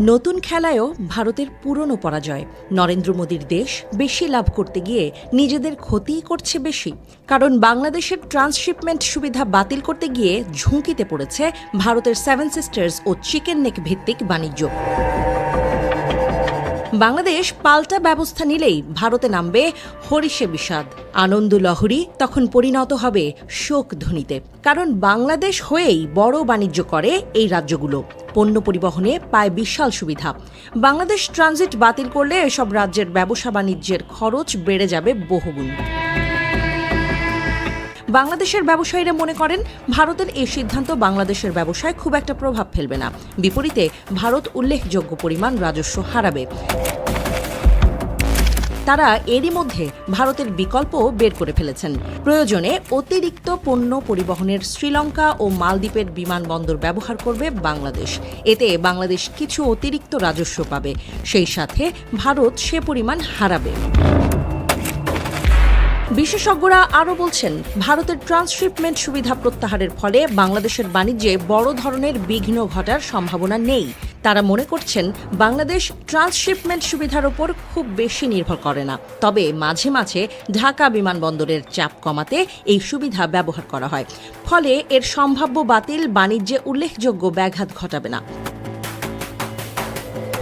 নতুন খেলায়ও ভারতের পুরনো পরাজয়। নরেন্দ্র মোদীর দেশ বেশি লাভ করতে গিয়ে নিজেদের ক্ষতিই করছে বেশি। কারণ বাংলাদেশের ট্রান্সশিপমেন্ট সুবিধা বাতিল করতে গিয়ে ঝুঁকিতে পড়েছে ভারতের সেভেন সিস্টার্স ও চিকেন নেক ভিত্তিক বাণিজ্য। বাংলাদেশ পাল্টা ব্যবস্থা নিলেই ভারতে নামবে হরিষে বিষাদ। আনন্দ লহরী তখন পরিণত হবে শোক ধ্বনিতে। কারণ বাংলাদেশ হয়েই বড় বাণিজ্য করে এই রাজ্যগুলো। পণ্য পরিবহনে পায় বিশাল সুবিধা। বাংলাদেশ ট্রানজিট বাতিল করলে এসব রাজ্যের ব্যবসা বাণিজ্যের খরচ বেড়ে যাবে বহুগুণ। বাংলাদেশের ব্যবসায়ীরা মনে করেন, ভারতের এই সিদ্ধান্ত বাংলাদেশের ব্যবসায় খুব একটা প্রভাব ফেলবে না। বিপরীতে, ভারত উল্লেখযোগ্য পরিমাণ রাজস্ব হারাবে। তারা এরই মধ্যে ভারতের বিকল্প বের করে ফেলেছেন। প্রয়োজনে অতিরিক্ত পণ্য পরিবহনের শ্রীলঙ্কা ও মালদ্বীপের বিমানবন্দর ব্যবহার করবে বাংলাদেশ। এতে বাংলাদেশ কিছু অতিরিক্ত রাজস্ব পাবে। সেই সাথে ভারত সে পরিমাণ হারাবে। বিশেষজ্ঞরা আরও বলছেন, ভারতের ট্রান্সশিপমেন্ট সুবিধা প্রত্যাহারের ফলে বাংলাদেশের বাণিজ্যে বড় ধরনের বিঘ্ন ঘটার সম্ভাবনা নেই। তারা মনে করছেন, বাংলাদেশ ট্রান্সশিপমেন্ট সুবিধার ওপর খুব বেশি নির্ভর করে না। তবে মাঝে মাঝে ঢাকা বিমানবন্দরের চাপ কমাতে এই সুবিধা ব্যবহার করা হয়। ফলে এর সম্ভাব্য বাতিল বাণিজ্যে উল্লেখযোগ্য ব্যাঘাত ঘটাবে না।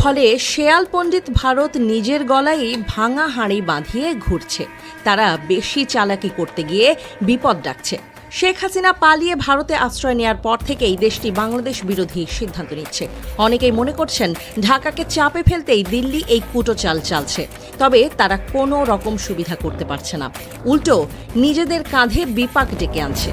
ফলে শেয়াল পণ্ডিত ভারত নিজের গলায় ভাঙা হাঁড়ি বাঁধিয়ে ঘুরছে। তারা বেশি চালাকি করতে গিয়ে বিপদ ডাকছে। শেখ হাসিনা পালিয়ে ভারতে আশ্রয় নেওয়ার পর থেকেই দেশটি বাংলাদেশ বিরোধী সিদ্ধান্ত নিচ্ছে। অনেকেই মনে করছেন, ঢাকাকে চাপে ফেলতেই দিল্লি এই কুটো চাল চালছে। তবে তারা কোনো রকম সুবিধা করতে পারছে না। উল্টো, নিজেদের কাঁধে বিপাক ডেকে আনছে।